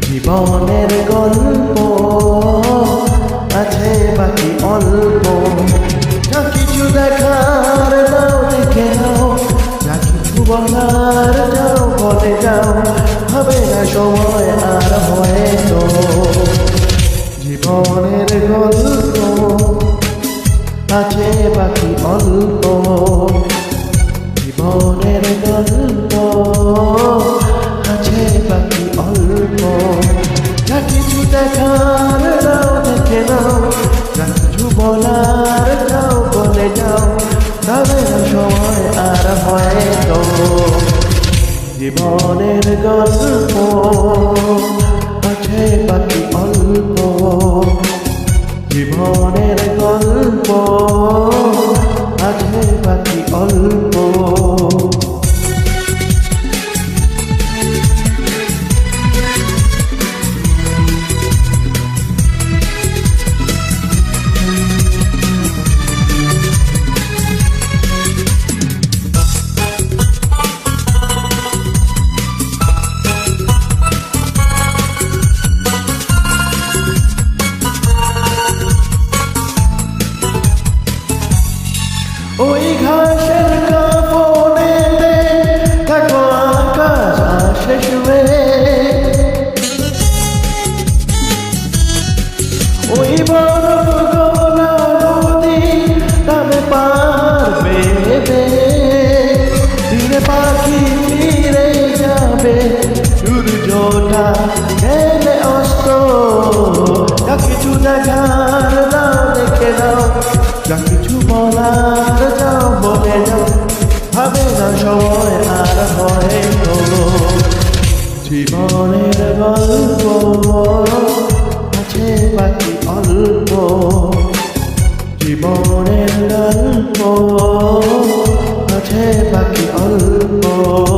জীবনের গল্প আছে বাকি অল্প। যা কিছু দেখার নাও দেখে নাও। যা কিছু বলার যাও বলে যাও। হবে না সময় আর হয়তো জীবনের গল্প আছে বাকি অল্প। জীবনের গল্প বাকি অল্প। যা কিছু দেখার নাও দেখে নাও। যা কিছু বলার যাও বলে যাও। তবে সময় আর হয়তো জীবনের গল্প। আছে বাকি অল্প। জীবনের গল্প। ওই নদী তবে পারবে দিনে পাখি ফিরে যাবে, সূর্যটা গেলে অস্ত। যা কিছু দেখার না যা কিছু বলার যাও বলে যাও হবে না সময় আর হয়তো জীবনের গল্প আছে বাকি অল্প।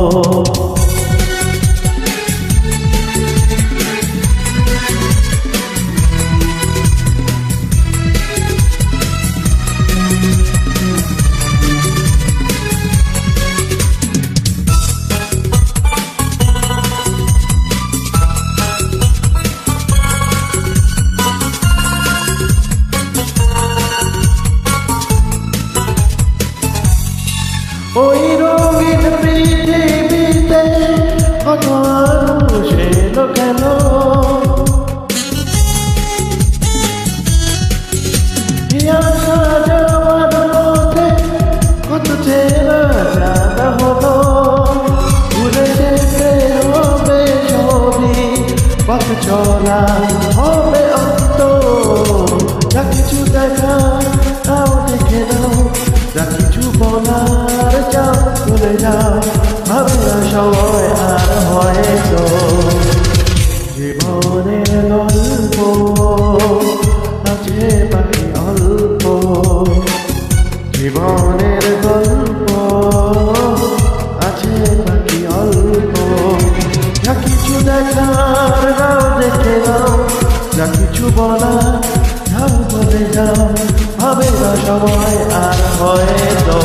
কত মানুষ এলো কেন কত চেনা জানা হলো ভুলে যেতে হবে সবই পথ চলা আর হয়তো জীবনের গল্প আছে বাকি অল্প। জীবনের গল্প আছে বাকি অল্প। যা কিছু দেখার নাও দেখে নাও কিছু বলার যাও বলে যাও হবে না সময়, আর হয়তো